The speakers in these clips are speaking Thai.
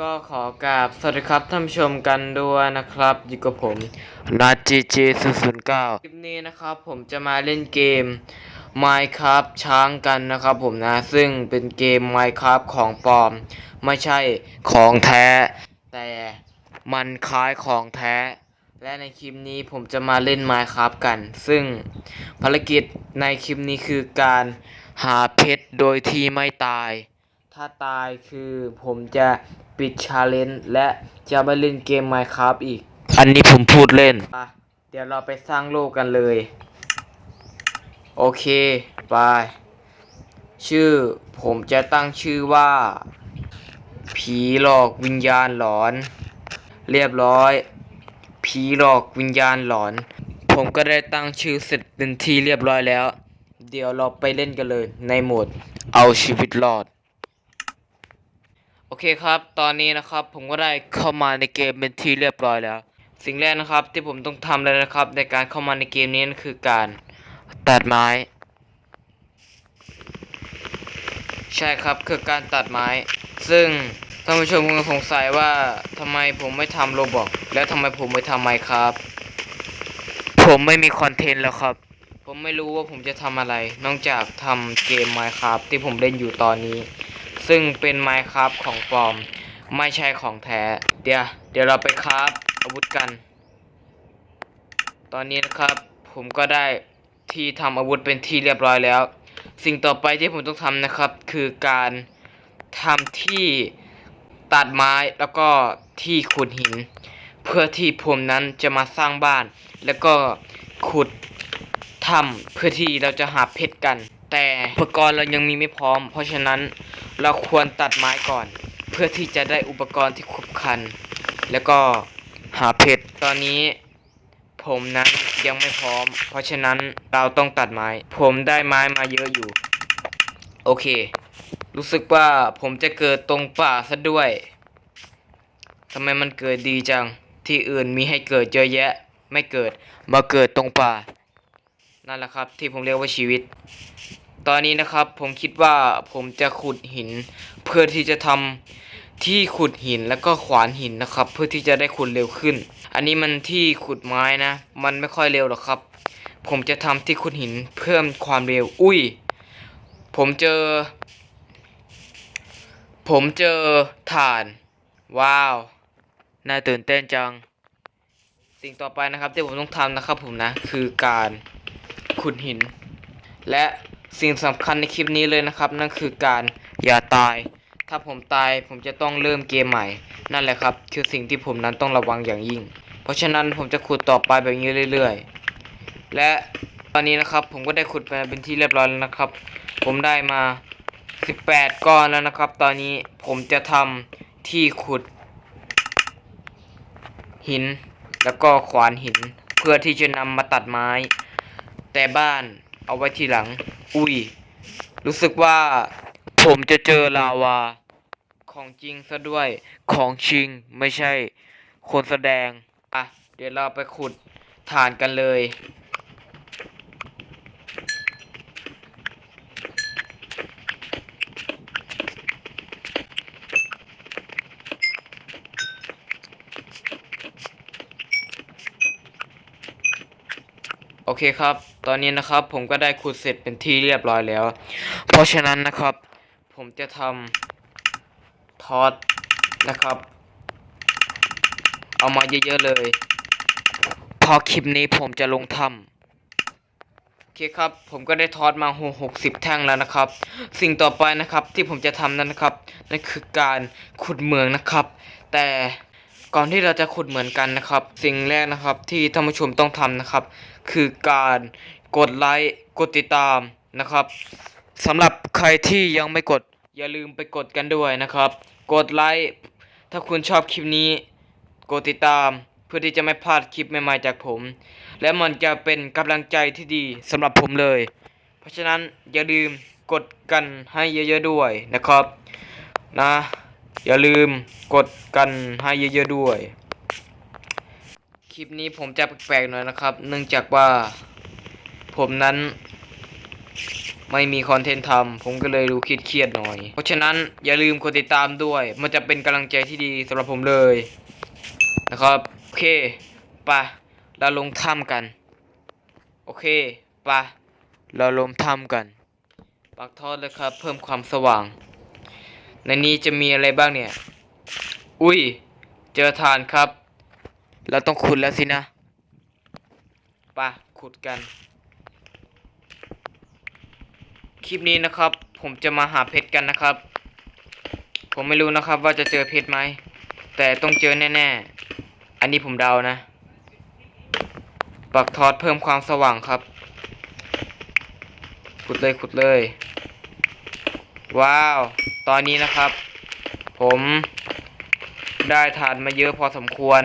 ก็ขอกราบสวัสดีครับท่านผู้ชมกันด้วยนะครับอยู่กับผมนาจีจีศูนย์ศูนย์เก้าคลิปนี้นะครับผมจะมาเล่นเกม Minecraft ช้างกันนะครับผมนะซึ่งเป็นเกม Minecraft ของปลอม ไม่ใช่ของแท้ แต่มันคล้ายของแท้ และในคลิปนี้ผมจะมาเล่น Minecraft กัน ซึ่งภารกิจในคลิปนี้คือการหาเพชรโดยที่ไม่ตาย ถ้าตายคือผมจะปิดชาเลนจ์และจะไปเล่นเกม Minecraft อีก อันนี้ผมพูดเล่นอะเดี๋ยวเราไปสร้างโลกกันเลย โอเคไปชื่อผมจะตั้งชื่อว่า ผีหลอกวิญญาณหลอน เรียบร้อย ผีหลอกวิญญาณหลอน ผมก็ได้ตั้งชื่อเสร็จเป็นที่เรียบร้อยแล้ว เดี๋ยวเราไปเล่นกันเลยในโหมดเอาชีวิตรอด โอเคครับ ตอนนี้นะครับผมก็ได้เข้ามาในเกมเป็นที่เรียบร้อยแล้ว สิ่งแรกนะครับที่ผมต้องทำเลยนะครับ ในการเข้ามาในเกมนี้นั่นคือการตัดไม้ ใช่ครับคือการตัดไม้ ซึ่งท่านผู้ชมคงสงสัยว่าทำไมผมไม่ทำโรบอกแล้วทำไมผมไม่ทำไมครับ ผมไม่มีคอนเทนต์แล้วครับ ผมไม่รู้ว่าผมจะทำอะไร นอกจากทำเกม Minecraft ที่ผมเล่นอยู่ตอนนี้ ซึ่งเป็น Minecraft ของปลอม ไม่ใช่ของแท้ เดี๋ยวเดี๋ยวเราไปคราฟอาวุธกัน ตอนนี้นะครับผมก็ได้ที่ทำอาวุธเป็นที่เรียบร้อยแล้ว สิ่งต่อไปที่ผมต้องทำนะครับ คือการทำที่ตัดไม้แล้วก็ที่ขุดหิน เพื่อที่ผมนั้นจะมาสร้างบ้าน แล้วก็ขุดถ้ำเพื่อที่เราจะหาเพชรกัน แต่อุปกรณ์เรายังมีไม่พร้อม เพราะฉะนั้นเราควรตัดไม้ก่อน เพื่อที่จะได้อุปกรณ์ที่ครบครัน แล้วก็หาเพชรตอนนี้ ผมนั้นยังไม่พร้อม เพราะฉะนั้นเราต้องตัดไม้ ผมได้ไม้มาเยอะอยู่ โอเค รู้สึกว่าผมจะเกิดตรงป่าซะด้วยทำไมมันเกิดดีจังที่อื่นมีให้เกิดเยอะแยะ ไม่เกิดมาเกิดตรงป่านั่นแหละครับที่ผมเรียกว่าชีวิต ตอนนี้นะครับผมคิดว่าผมจะขุดหิน เพื่อที่จะทำที่ขุดหินแล้วก็ขวานหินนะครับ เพื่อที่จะได้ขุดเร็วขึ้น อันนี้มันที่ขุดไม้นะ มันไม่ค่อยเร็วหรอกครับ ผมจะทำที่ขุดหินเพิ่มความเร็ว อุ้ย ผมเจอ ผมเจอถ่าน ว้าว น่าตื่นเต้นจัง สิ่งต่อไปนะครับที่ผมต้องทำนะครับผมนะ คือการขุดหิน และ สิ่งสำคัญในคลิปนี้เลยนะครับ นั่นคือการอย่าตาย ถ้าผมตายผมจะต้องเริ่มเกมใหม่ นั่นแหละครับ คือสิ่งที่ผมนั้นต้องระวังอย่างยิ่ง เพราะฉะนั้นผมจะขุดต่อไปแบบนี้เรื่อย ๆ และตอนนี้นะครับผมก็ได้ขุดไปเป็นที่เรียบร้อยแล้วนะครับ ผมได้มา 18 ก้อนแล้วนะครับ ตอนนี้ผมจะทำที่ขุด หิน แล้วก็ขวานหิน เพื่อที่จะนำมาตัดไม้ แต่บ้าน เอาไว้ทีหลัง อุ้ย รู้สึกว่า ผมจะเจอลาวา ของจริงซะด้วย ของจริงไม่ใช่ คนแสดง อะ เดี๋ยวเราไปขุดฐานกันเลย โอเคครับ ตอนนี้นะครับผมก็ได้ขุดเสร็จเป็นที่เรียบร้อยแล้ว เพราะฉะนั้นนะครับ ผมจะทำทอดนะครับ เอามาเยอะๆเลย พอคลิปนี้ผมจะลงทำโอเคครับ ผมก็ได้ทอดมาหกสิบแท่งแล้วนะครับ สิ่งต่อไปนะครับที่ผมจะทำนั้นนะครับนั่นคือการขุดเหมืองนะครับ แต่ก่อนที่เราจะขุดเหมือนกันนะครับ สิ่งแรกนะครับที่ท่านผู้ชมต้องทำนะครับ คือการ กดไลค์กดติดตามนะครับสำหรับใครที่ยังไม่กดอย่าลืมไปกดกันด้วยนะครับ กดไลค์ถ้าคุณชอบคลิปนี้ กดติดตามเพื่อที่จะไม่พลาดคลิปใหม่ๆจากผม และมันจะเป็นกำลังใจที่ดีสำหรับผมเลย เพราะฉะนั้นอย่าลืมกดกันให้เยอะๆด้วยนะครับนะ อย่าลืมกดกันให้เยอะๆด้วย คลิปนี้ผมจะแปลกๆหน่อยนะครับ เนื่องจากว่า ผมนั้น ไม่มีคอนเทนต์ทำผมก็เลยดูเครียดหน่อย เพราะฉะนั้นอย่าลืมกดติดตามด้วย มันจะเป็นกำลังใจที่ดีสำหรับผมเลย นะครับ โอเคปะเราลงถ้ำกัน โอเคปะเราลงถ้ำกันปักทอดเลยครับ เพิ่มความสว่าง ในนี้จะมีอะไรบ้างเนี่ย อุ้ย เจอฐานครับ เราต้องขุดแล้วสินะปะขุดกัน คลิปนี้นะครับ ผมจะมาหาเพชรกันนะครับ ผมไม่รู้นะครับว่าจะเจอเพชรไหม แต่ต้องเจอแน่ๆ อันนี้ผมเดานะ ปักทอดเพิ่มความสว่างครับ ขุดเลยขุดเลย ว้าว ตอนนี้นะครับ ผมได้ฐานมาเยอะพอสมควร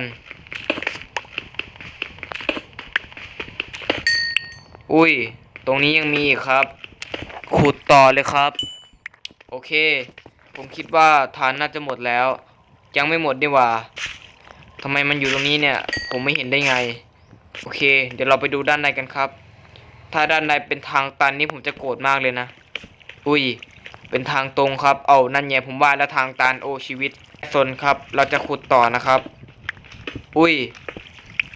อุ้ย ตรงนี้ยังมีอีกครับ ขุดต่อเลยครับ โอเค ผมคิดว่าฐานน่าจะหมดแล้ว ยังไม่หมดดีหว่าทำไมมันอยู่ตรงนี้เนี่ย ผมไม่เห็นได้ไง โอเค เดี๋ยวเราไปดูด้านในกันครับ ถ้าด้านในเป็นทางตันนี่ผมจะโกรธมากเลยนะ อุ้ย เป็นทางตรงครับ เอานั่นไงผมว่าแล้วทางตันโอชีวิตสนครับ เราจะขุดต่อนะครับ อุ้ย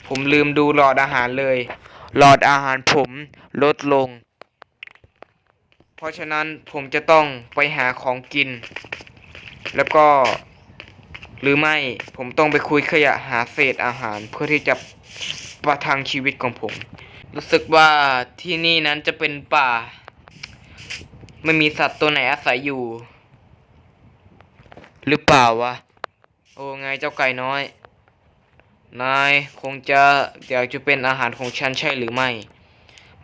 ผมลืมดูหลอดอาหารเลย หลอดอาหารผมลดลง เพราะฉะนั้นผมจะต้องไปหาของกิน แล้วก็ หรือไม่ผมต้องไปคุยขยะหาเศษอาหารเพื่อที่จะประทังชีวิตของผม รู้สึกว่าที่นี่นั้นจะเป็นป่า ไม่มีสัตว์ตัวไหนอาศัยอยู่ หรือเปล่าวะ โอ้ไงเจ้าไก่น้อย นายคงจะอยากจะเป็นอาหารของฉันใช่หรือไม่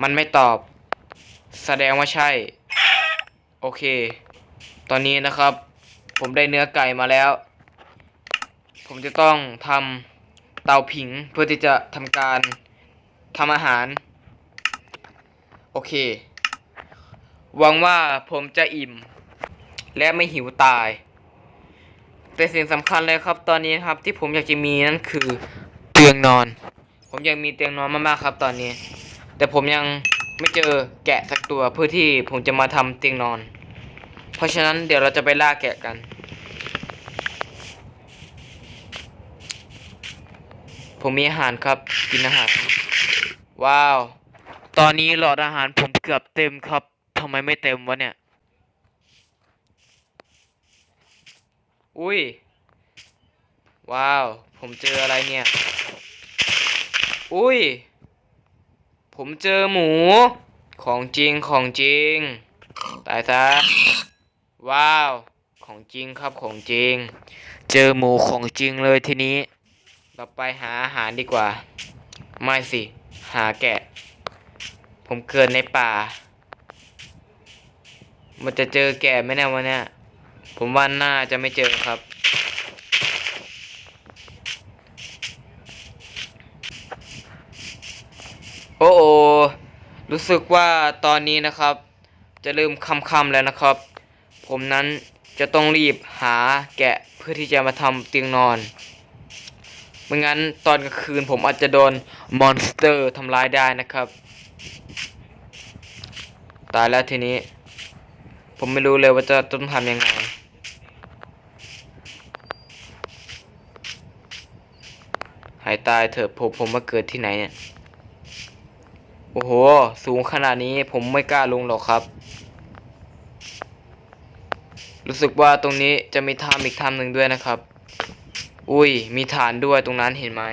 มันไม่ตอบ แสดงว่าใช่ โอเค ตอนนี้นะครับ ผมได้เนื้อไก่มาแล้ว ผมจะต้องทำเตาผิงเพื่อที่จะทำการทำอาหาร โอเค หวังว่าผมจะอิ่ม และไม่หิวตาย แต่สิ่งสำคัญเลยครับ ตอนนี้ครับที่ผมอยากจะมีนั่นคือเตียงนอน ผมอยากมีเตียงนอนมากๆครับ ตอนนี้ แต่ผมยัง ไม่เจอแกะสักตัวเพื่อที่ผมจะมาทำเตียงนอน เพราะฉะนั้นเดี๋ยวเราจะไปล่าแกะกัน ผมมีอาหารครับกินอาหาร ว้าว ตอนนี้หลอดอาหารผมเกือบเต็มครับทำไมไม่เต็มวะเนี่ย อุ้ย ว้าว ผมเจออะไรเนี่ย อุ้ย ผมเจอหมู ของจริงของจริง ตายซะ ว้าว ของจริงครับของจริง เจอหมูของจริงเลยทีนี้ เราไปหาอาหารดีกว่า ไม่สิ หาแกะ ผมเกิดในป่า มันจะเจอแกะไหมเนี่ยวันเนี้ยผมว่าน่าจะไม่เจอครับ โอ้โอรู้สึกว่าตอนนี้นะครับ จะเริ่มค่ำๆแล้วนะครับ ผมนั้นจะต้องรีบหาแกะเพื่อที่จะมาทำเตียงนอนไม่งั้นตอนกลางคืนผมอาจจะโดนมอนสเตอร์ทำร้ายได้นะครับ ตายแล้วทีนี้ ผมไม่รู้เลยว่าจะต้องทำยังไง หายตายเถอะผมผมมาเกิดที่ไหนเนี่ย อ้โห สูงขนาดนี้ผมไม่กล้าลงหรอกครับ รู้สึกว่าตรงนี้จะมีถ้ำอีกถ้ำหนึ่งด้วยนะครับ อุ้ย มีฐานด้วยตรงนั้นเห็นไหม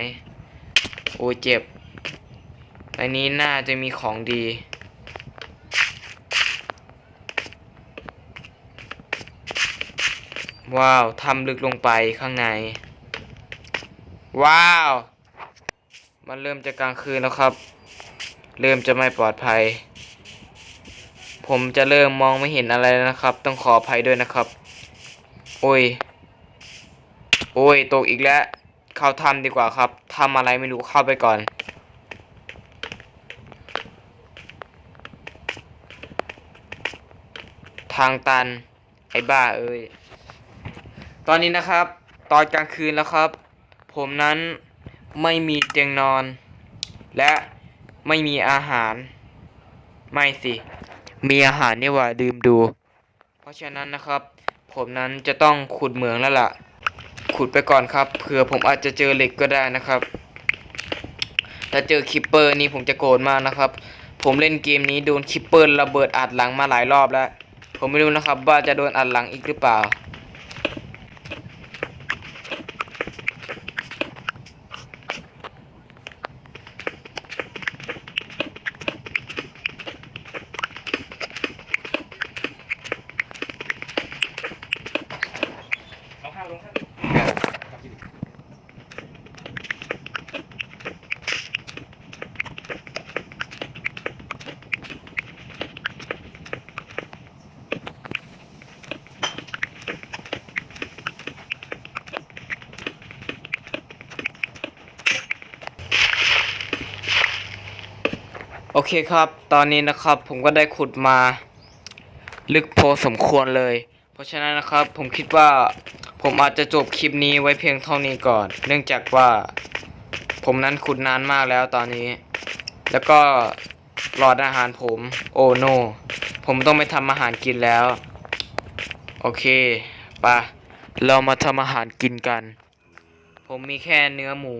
โอ้เจ็บในนี้น่าจะมีของดี ว้าวทำลึกลงไปข้างใน ว้าว มันเริ่มจะกลางคืนแล้วครับ เริ่มจะไม่ปลอดภัย ผมจะเริ่มมองไม่เห็นอะไรแล้วนะครับ ต้องขออภัยด้วยนะครับ โอ้ย โอ้ย ตกอีกแล้ว เข้าถ้ำดีกว่าครับทำอะไรไม่รู้เข้าไปก่อน ทางตัน ไอ้บ้าเอ้ย ตอนนี้นะครับ ตอนกลางคืนแล้วครับ ผมนั้นไม่มีเตียงนอน และ ไม่มีอาหาร ไม่สิ มีอาหารนี่หว่าดื่มดู เพราะฉะนั้นนะครับ ผมนั้นจะต้องขุดเหมืองแล้วล่ะ ขุดไปก่อนครับเผื่อผมอาจจะเจอเหล็กก็ได้นะครับ ถ้าเจอคิปเปอร์นี่ผมจะโกรธมากนะครับ ผมเล่นเกมนี้โดนคิปเปอร์ระเบิดอัดหลังมาหลายรอบแล้ว ผมไม่รู้นะครับว่าจะโดนอัดหลังอีกหรือเปล่า ลงข้าวลงข้าว โอเคครับ ตอนนี้นะครับผมก็ได้ขุดมา ลึกพอสมควรเลย เพราะฉะนั้นนะครับผมคิดว่า ผมอาจจะจบคลิปนี้ไว้เพียงเท่านี้ก่อน เนื่องจากว่าผมนั้นขุดนานมากแล้วตอนนี้ แล้วก็หลอดอาหารผม โอ้โน ผมต้องไปทำอาหารกินแล้ว โอเคปะเรามาทำอาหารกินกัน ผมมีแค่เนื้อหมู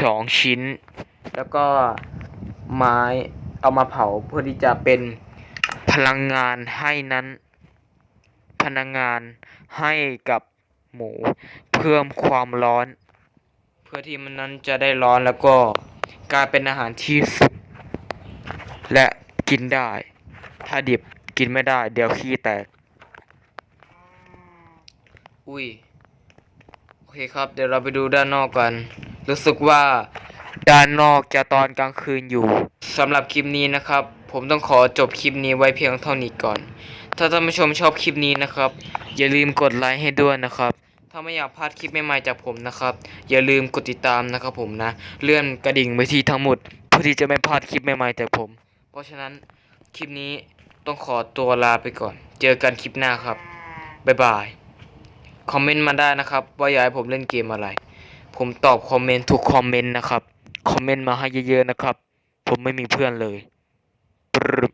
สองชิ้น แล้วก็ไม้เอามาเผาเพื่อที่จะเป็นพลังงานให้นั้น พลังงานให้กับหมู เพิ่มความร้อน เพื่อที่มันนั้นจะได้ร้อนแล้วก็กลายเป็นอาหารที่สุกและกินได้ ถ้าดิบกินไม่ได้ เดี๋ยวขี้แตก อุ้ย โอเคครับ เดี๋ยวเราไปดูด้านนอกกัน รู้สึกว่าด้านนอกจะตอนกลางคืนอยู่สำหรับคลิปนี้นะครับ ผมต้องขอจบคลิปนี้ไว้เพียงเท่านี้ก่อน ถ้าท่านผู้ชมชอบคลิปนี้นะครับ อย่าลืมกดไลค์ให้ด้วยนะครับ ถ้าไม่อยากพลาดคลิปใหม่ๆจากผมนะครับ อย่าลืมกดติดตามนะครับผมนะ เลื่อนกระดิ่งไว้ที่ทั้งหมดเพื่อที่จะไม่พลาดคลิปใหม่ๆจากผม เพราะฉะนั้นคลิปนี้ต้องขอตัวลาไปก่อน เจอกันคลิปหน้าครับ บ๊ายบาย คอมเมนต์มาได้นะครับ ว่าอยากให้ผมเล่นเกมอะไร ผมตอบคอมเมนต์ทุกคอมเมนต์นะครับ คอมเมนต์มาให้เยอะๆนะครับ ผมไม่มีเพื่อนเลยปรึบ